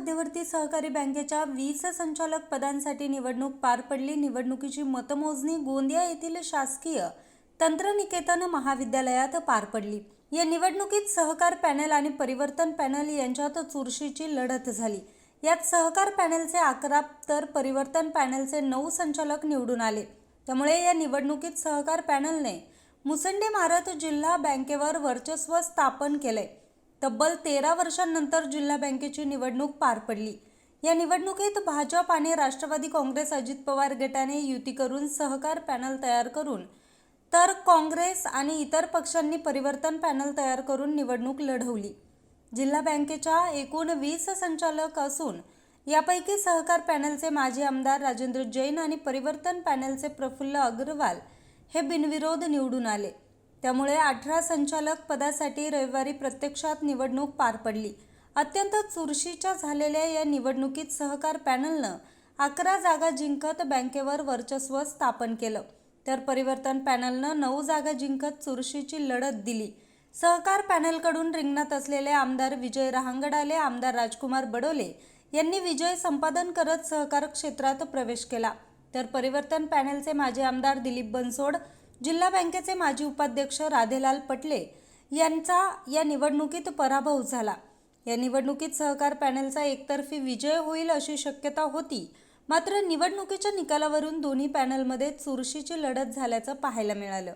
मध्यवर्ती सहकारी बँकेच्या वीस संचालक पदांसाठी निवडणूक पार पडली. निवडणुकीची मतमोजणी गोंदिया येथील शासकीय तंत्रनिकेतन महाविद्यालयात पार पडली. या निवडणुकीत सहकार पॅनेल आणि परिवर्तन पॅनल यांच्यात चुरशीची लढत झाली. यात सहकार पॅनलचे अकरा तर परिवर्तन पॅनलचे नऊ संचालक निवडून आले. त्यामुळे या निवडणुकीत सहकार पॅनलने मुसंडी मारत जिल्हा बँकेवर वर्चस्व स्थापन केले. तब्बल तेरा वर्षांनंतर जिल्हा बँकेची निवडणूक पार पडली. या निवडणुकीत भाजप आणि राष्ट्रवादी काँग्रेस अजित पवार गटाने युती करून सहकार पॅनल तयार करून तर काँग्रेस आणि इतर पक्षांनी परिवर्तन पॅनल तयार करून निवडणूक लढवली. जिल्हा बँकेच्या एकूण वीस संचालक असून यापैकी सहकार पॅनलचे माजी आमदार राजेंद्र जैन आणि परिवर्तन पॅनलचे प्रफुल्ल अग्रवाल हे बिनविरोध निवडून आले. त्यामुळे अठरा संचालक पदासाठी रविवारी प्रत्यक्षात निवडणूक पार पडली. अत्यंत चुरशीच्या झालेल्या या निवडणुकीत सहकार पॅनलनं अकरा जागा जिंकत बँकेवर वर्चस्व स्थापन केलं. तर परिवर्तन पॅनलनं नऊ जागा जिंकत चुरशीची लढत दिली. सहकार पॅनलकडून रिंगणात असलेले आमदार विजय रहांगडाले आमदार राजकुमार बडोले यांनी विजय संपादन करत सहकार क्षेत्रात प्रवेश केला. तर परिवर्तन पॅनलचे माजी आमदार दिलीप बनसोड जिल्हा बँकेचे माजी उपाध्यक्ष राधेलाल पटले यांचा या निवडणुकीत पराभव झाला. या निवडणुकीत सहकार पॅनलचा एकतर्फी विजय होईल अशी शक्यता होती. मात्र निवडणुकीच्या निकालावरून दोन्ही पॅनलमध्ये चुरशीची लढत झाल्याचं पाहायला मिळालं.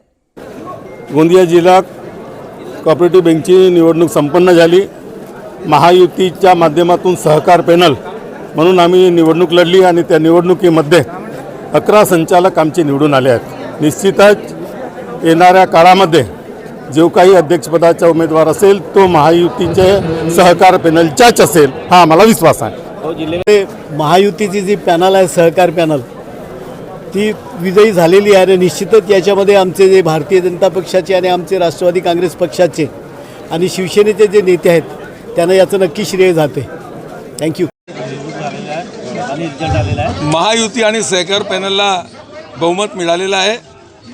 गोंदिया जिल्हा कॉपरेटिव्ह बँकची निवडणूक संपन्न झाली. महायुतीच्या माध्यमातून सहकार पॅनल म्हणून आम्ही निवडणूक लढली आणि त्या निवडणुकीमध्ये अकरा संचालक आमचे निवडून आले आहेत. निश्चितच येणाऱ्या काळामध्ये जो काही अध्यक्षपदाचा उमेदवार असेल तो महायुतीचे सहकार पॅनलच्याच असेल हा आम्हाला विश्वास आहे. ते महायुतीची जी पॅनल आहे सहकार पॅनल ती विजयी झालेली आहे आणि निश्चितच याच्यामध्ये आमचे जे भारतीय जनता पक्षाचे आणि आमचे राष्ट्रवादी काँग्रेस पक्षाचे आणि शिवसेनेचे जे नेते आहेत त्यांना याचं नक्की श्रेय जाते. थँक्यू महायुती आणि सहकार पॅनलला बहुमत मिळालेलं आहे.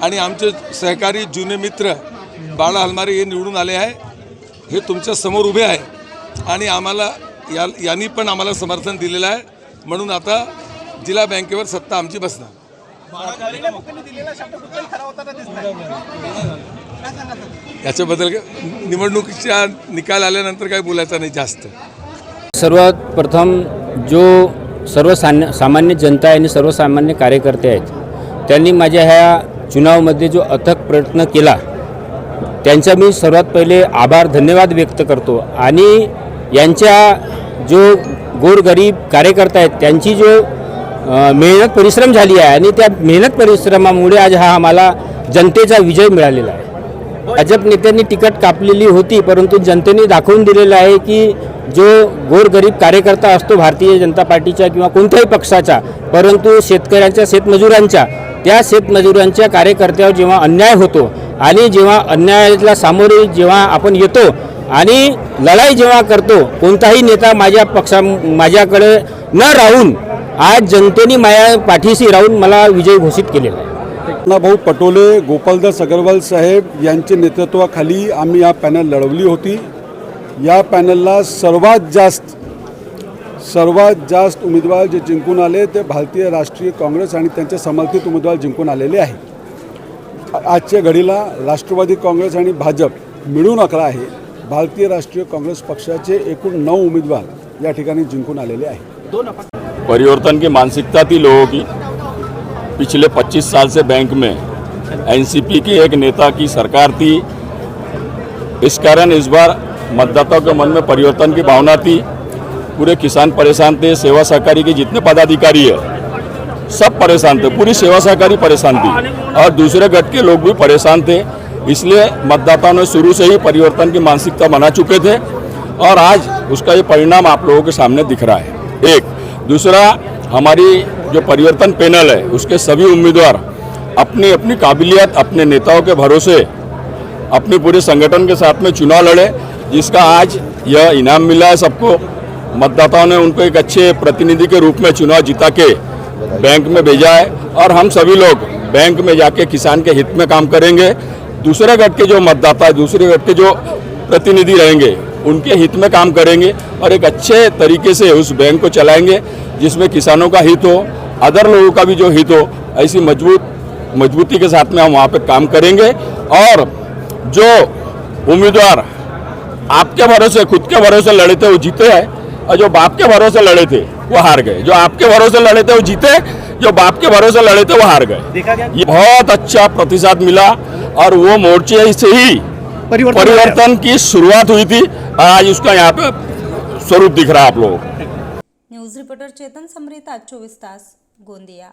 आणि आमचे सहकारी जुने मित्र बाळा हलमारे हे निवडून आले आहे. हे तुमच्यासमोर उभे आहे. आणि आम्हाला या यांनी पण आम्हाला समर्थन दिलेलं आहे. म्हणून आता जिल्हा बँकेवर सत्ता आमची बसणार. याच्याबद्दल निवडणुकीच्या निकाल आल्यानंतर काय बोलायचं नाही जास्त. सर्वात प्रथम जो सर्वसान्य सामान्य जनता आहे आणि सर्वसामान्य कार्यकर्ते आहेत त्यांनी माझ्या ह्या चुनावमध्ये जो अथक प्रयत्न केला त्यांचा मी सर्वात पहिले आभार धन्यवाद व्यक्त करतो. आणि यांच्या जो गोरगरीब कार्यकर्ता आहेत त्यांची जो मेहनत परिश्रम झाली आहे आणि त्या मेहनत परिश्रमामुळे आज हा आम्हाला जनतेचा विजय मिळालेला आहे. भाजप नेत्यांनी तिकट कापलेली होती परंतु जनतेने दाखवून दिलेलं आहे की जो गोरगरीब कार्यकर्ता असतो भारतीय जनता पार्टीचा किंवा कोणत्याही पक्षाचा परंतु शेतकऱ्यांच्या शेतमजुरांच्या त्या शेतमजुरांच्या कार्यकर्त्यावर जेव्हा अन्याय होतो आणि जेव्हा अन्यायाला सामोरे जेव्हा आपण येतो आणि लढाई जेव्हा करतो कोणताही नेता माझ्या पक्षा माझ्याकडे न राहून आज जनतेने माझ्या पाठीशी राहून मला विजय घोषित केलेला आहे. भाऊ पटोले गोपालदास अग्रवाल साहेब यांच्या नेतृत्वाखाली आम्ही या पॅनल लढवली होती. या पॅनलला सर्वात जास्त सर्वात जास्त उमेदवार जे जिंकून आले ते भारतीय राष्ट्रीय काँग्रेस आणि त्यांचे समर्थित उमेदवार जिंकून आलेले आहे. आजच्या घडीला राष्ट्रवादी काँग्रेस आणि भाजप मिळून अकरा आहे. भारतीय राष्ट्रीय काँग्रेस पक्षाचे एकूण नऊ उमेदवार या ठिकाणी जिंकून आलेले आहेत परिवर्तन की मानसिकता थी लोगों की। पिछले 25 साल से बैंक में एनसीपी की एक नेता की सरकार थी। इस कारण इस बार मतदाताओं के मन में परिवर्तन की भावना थी। पूरे किसान परेशान थे, सेवा सहकारी के जितने पदाधिकारी है, सब परेशान थे, पूरी सेवा सहकारी परेशान थी। और दूसरे गट के लोग भी परेशान थे, इसलिए मतदाताओं ने शुरू से ही परिवर्तन की मानसिकता बना चुके थे और आज उसका ये परिणाम आप लोगों के सामने दिख रहा है। एक, दूसरा, हमारी जो परिवर्तन पैनल है, उसके सभी उम्मीदवार अपनी अपनी काबिलियत, अपने नेताओं के भरोसे, अपने पूरे संगठन के साथ में चुनाव लड़े, जिसका आज यह इनाम मिला है सबको। मतदाताओं ने उनको एक अच्छे प्रतिनिधि के रूप में चुनाव जिता के बैंक में भेजा है और हम सभी लोग बैंक में जाके किसान के हित में काम करेंगे। दूसरे गट के जो मतदाता दूसरे गट के जो प्रतिनिधि रहेंगे, उनके हित में काम करेंगे और एक अच्छे तरीके से उस बैंक को चलाएँगे जिसमें किसानों का हित हो, अदर लोगों का भी जो हित हो, ऐसी मज़बूत, मजबूती के साथ में हम वहाँ पे काम करेंगे। और जो उम्मीदवार आपके भरोसे, खुद के भरोसे लड़े थे वो जीते हैं और जो बाप के भरोसे लड़े थे वो हार गए। जो आपके भरोसे लड़े थे वो जीते। जो बाप के भरोसे लड़े थे वो हार गए। ये बहुत अच्छा प्रतिसाद मिला और वो मोर्चे से ही परिवर्तन परिवर्तन की शुरुआत हुई थी। और आज उसका यहाँ पे स्वरूप दिख रहा है आप लोगों को। न्यूज रिपोर्टर चेतन समरीत आज चोवीस तास गोंदिया।